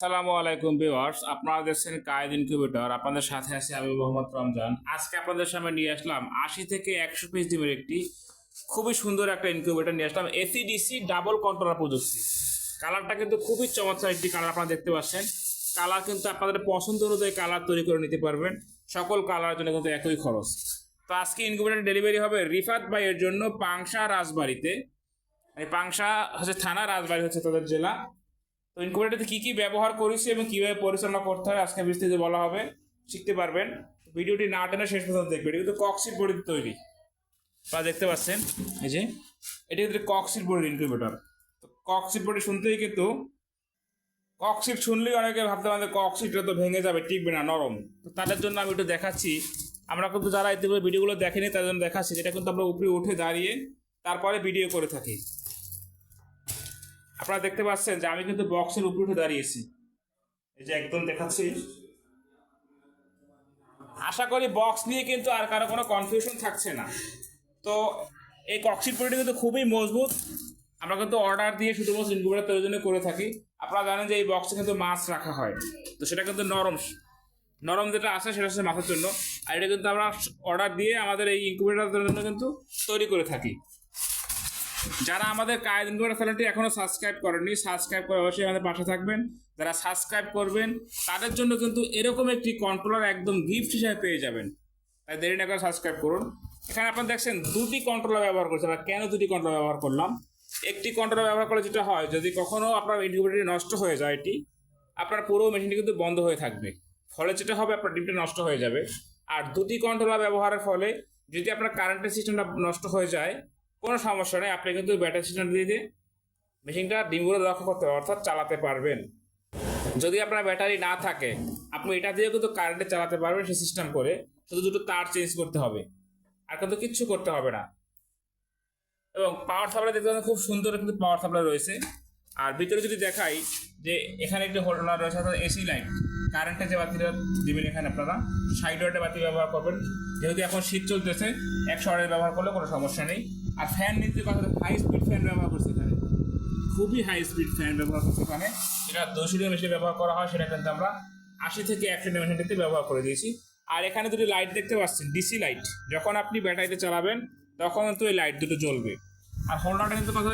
আসসালামু আলাইকুম ভিউয়ার্স, আপনারা দেখছেন কায়েদ ইনকিউবেটর আপনাদের সাথে আছি আমি মোহাম্মদ রমজান। আজকে আপনাদের সামনে নিয়ে আসলাম আশি থেকে একশো পিস ডিমের একটি খুবই সুন্দর একটা ইনকিউবেটর নিয়ে আসলাম এসিডিসি ডাবল কন্ট্রোলার প্রযুক্তি। কালারটা কিন্তু খুবই চমৎকার একটি কালার আপনারা দেখতে পাচ্ছেন। কালার কিন্তু আপনাদের পছন্দ অনুযায়ী কালার তৈরি করে নিতে পারবেন। সকল কালারের জন্য কিন্তু একই খরচ। তো আজকে ইনকিউবেটর ডেলিভারি হবে রিফাত ভাইয়ের জন্য পাংশা রাজবাড়িতে। এই পাংশা হচ্ছে থানা, রাজবাড়ি হচ্ছে তাদের জেলা। তো ইনকুবেটারতে কী কী ব্যবহার করেছি এবং কীভাবে পরিচালনা করতে হয় আজকে বিস্তারিত বলা হবে, শিখতে পারবেন। ভিডিওটি না টেনে শেষ পর্যন্ত দেখবেন। এটা কিন্তু কক্সিট বডিতে তৈরি। তা দেখতে পাচ্ছেন, এই যে, এটি কিন্তু কক্সিট বডির ইনকিউবেটর তো কক্সিট বডি শুনতেই কিন্তু কক্সিট শুনলেই অনেকে ভাবতে পারেন কক্সিটটা তো ভেঙে যাবে, টিকবে না, নরম। তো তাদের জন্য আমি একটু দেখাচ্ছি। আমরা কিন্তু যারা ইতিমধ্যে ভিডিওগুলো দেখেনি, তাদের জন্য দেখাচ্ছি। যেটা কিন্তু আমরা উপরে উঠে দাঁড়িয়ে তারপরে ভিডিও করে থাকি। আপনারা দেখতে পাচ্ছেন যে আমি কিন্তু বক্সের উপরে উঠে দাঁড়িয়েছি এই যে একদম দেখাচ্ছি। আশা করি বক্স নিয়ে কিন্তু আর কারও কোনো কনফিউশন থাকছে না। তো এই কক্সিট পরিটি কিন্তু খুবই মজবুত। আমরা কিন্তু অর্ডার দিয়ে শুধুমাত্র ইনকুবেটার তৈরির জন্য করে থাকি। আপনারা জানেন যে এই বক্সে কিন্তু মাছ রাখা হয়। তো সেটা কিন্তু নরম। নরম যেটা আসে সেটা হচ্ছে মাছের জন্য। আর এটা কিন্তু আমরা অর্ডার দিয়ে আমাদের এই ইনকুবেটার জন্য কিন্তু তৈরি করে থাকি। যারা আমাদের কায়েদ ইনকুবেটার চ্যানেলটি এখনও সাবস্ক্রাইব করেননি, সাবস্ক্রাইব করে অবশ্যই আমাদের পাশে থাকবেন। যারা সাবস্ক্রাইব করবেন, তাদের জন্য কিন্তু এরকম একটি কন্ট্রোলার একদম গিফট হিসেবে পেয়ে যাবেন। তাই দেরি না করে সাবস্ক্রাইব করুন। এখানে আপনারা দেখছেন, দুটি কন্ট্রোলার ব্যবহার করছে। আমরা কেন দুটি কন্ট্রোলার ব্যবহার করলাম? একটি কন্ট্রোলার ব্যবহার করলে যেটা হয়, যদি কখনো আপনার ইনকিউবেটরটি নষ্ট হয়ে যায় এটি, আপনার পুরো মেশিনটি কিন্তু বন্ধ হয়ে থাকবে। ফলে যেটা হবে, আপনার ডিমটা নষ্ট হয়ে যাবে। আর দুটি কন্ট্রোলার ব্যবহারের ফলে যদি আপনার কারেন্টের সিস্টেমটা নষ্ট হয়ে যায় কোনো সমস্যা নেই আপনি কিন্তু ব্যাটারি সিস্টেম দিয়ে দিয়ে মেশিনটা ডিমগুলো লক্ষ্য করতে পারবেন, অর্থাৎ চালাতে পারবেন। যদি আপনার ব্যাটারি না থাকে আপনি এটা দিয়েও কিন্তু কারেন্টে চালাতে পারবেন সেই সিস্টেম করে শুধু দুটো তার চেঞ্জ করতে হবে। আর কিন্তু কিচ্ছু করতে হবে না। এবং পাওয়ার সাপ্লাই দেখতে খুব সুন্দর কিন্তু পাওয়ার সাপ্লাই রয়েছে। আর ভিতরে যদি দেখাই যে এখানে একটি হোল্ডার রয়েছে অর্থাৎ এসি লাইট কারেন্টের যে বাতিটা দিবেন এখানে আপনারা সাইড ওয়াটের বাতি ব্যবহার করবেন। যেহেতু এখন শীত চলতেছে, একশো ওয়াটের ব্যবহার করলে কোনো সমস্যা নেই। আর ফ্যান নিতে কথা হাই স্পিড ফ্যান ব্যবহার করছে এখানে। খুবই হাই স্পিড ফ্যান ব্যবহার করছে এখানে। যেটা দুশো মেশিনে ব্যবহার করা হয়, সেটা কিন্তু আমরা আশি থেকে একশো মেশিনটিতে ব্যবহার করে দিয়েছি। আর এখানে দুটি লাইট দেখতে পাচ্ছেন ডিসি লাইট যখন আপনি ব্যাটারিতে চালাবেন, তখন কিন্তু এই লাইট দুটো জ্বলবে। আর হোল্ডারটা কিন্তু কথা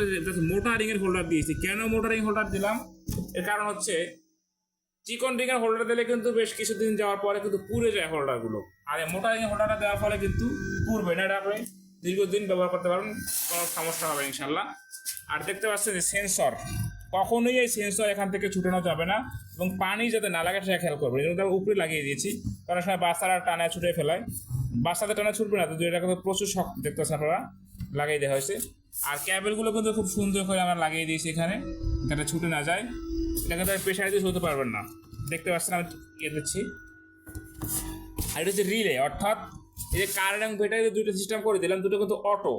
মোটারিং এর হোল্ডার দিয়েছি। কেন মোটারিং হোল্ডার দিলাম? এর কারণ হচ্ছে চিকন রিং এর হোল্ডার দিলে কিন্তু বেশ কিছুদিন যাওয়ার পরে কিন্তু পুড়ে যায় হোল্ডারগুলো আর এই মোটা রিং হোল্ডারটা দেওয়ার ফলে কিন্তু পুড়বে না, এটা আপনি দীর্ঘদিন ব্যবহার করতে পারবেন, কোনো সমস্যা হবে ইনশাল্লাহ আর দেখতে পাচ্ছেন যে সেন্সর কখনোই এই সেন্সর এখান থেকে ছুটানো যাবে না এবং পানি যাতে না লাগে সেটা খেয়াল করবে জন্য উপরে লাগিয়ে দিয়েছি কারণ সময় বাচ্চারা টানায় ছুটে ফেলায় বাচ্চাদের টানা ছুটবে না, তো এটা কিন্তু প্রচুর শক্ত দেখতে পাচ্ছেন আপনারা, লাগিয়ে দেওয়া হয়েছে। আর ক্যাবেলগুলো কিন্তু খুব সুন্দর করে আমরা লাগিয়ে দিয়েছি এখানে, যাতে ছুটে না যায়। এটা কিন্তু প্রেশারে দিয়ে ছুটতে পারবেন না। দেখতে পাচ্ছেন, আমি ইয়ে দিচ্ছি। আর এটা হচ্ছে রিলে অর্থাৎ এই যে কারেন্ট এবং ব্যাটারি দুটো সিস্টেম করে দিলাম, দুটো কিন্তু অটো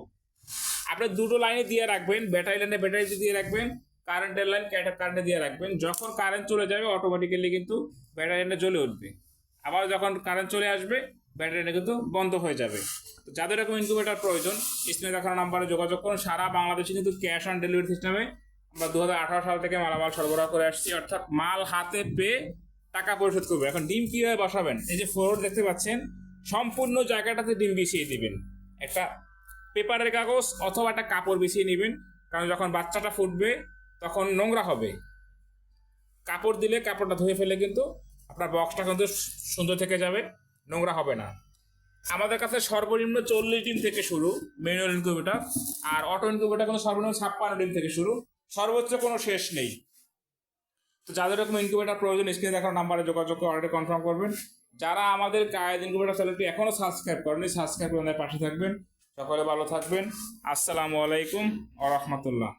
আপনি দুটো লাইনে দিয়ে রাখবেন ব্যাটারি লাইনে ব্যাটারি দিয়ে রাখবেন কারেন্টের লাইন কারেন্টে দিয়ে রাখবেন। যখন কারেন্ট চলে যাবে অটোমেটিক্যালি কিন্তু ব্যাটারি লাইনে জ্বলে উঠবে। আবার যখন কারেন্ট চলে আসবে ব্যাটারি লাইনে কিন্তু বন্ধ হয়ে যাবে। তো যাদের এরকম ইনকিউবেটার প্রয়োজন, স্ক্রিনে দেখানো নাম্বারে যোগাযোগ করুন। সারা বাংলাদেশে কিন্তু ক্যাশ অন ডেলিভারি সিস্টেমে আমরা দু হাজার আঠারো সাল থেকে মালামাল সরবরাহ করে আসছি, অর্থাৎ মাল হাতে পেয়ে টাকা পরিশোধ করবে। এখন ডিম কীভাবে বসাবেন? এই যে ফ্লোর দেখতে পাচ্ছেন, সম্পূর্ণ জায়গাটাতে ডিম বিছিয়ে দিবেন। একটা পেপারের কাগজ অথবা একটা কাপড় বিছিয়ে নেবেন, কারণ যখন বাচ্চাটা ফুটবে, তখন নোংরা হবে। কাপড় দিলে কাপড়টা ধুয়ে ফেলে কিন্তু আপনার বক্সটা কিন্তু সুন্দর থেকে যাবে, নোংরা হবে না। আমাদের কাছে সর্বনিম্ন চল্লিশ দিন থেকে শুরু ম্যানুয়াল ইনকিউবেটার আর অটো ইনকিউবেটার কিন্তু সর্বনিম্ন ছাপ্পান্ন দিন থেকে শুরু। সর্বোচ্চ কোনো শেষ নেই। তো যাদের এরকম ইনকিউবেটার প্রয়োজন স্ক্রিনে দেখার নাম্বারে যোগাযোগ করে কনফার্ম করবেন। যারা আমাদের কায়েদ ইনকিউবেটার চ্যানেলটি এখনও সাবস্ক্রাইব করেনি সাবস্ক্রাইব করে আমাদের পাশে থাকবেন। সকলে ভালো থাকবেন। আসসালামু আলাইকুম আ রহমতুল্লাহ।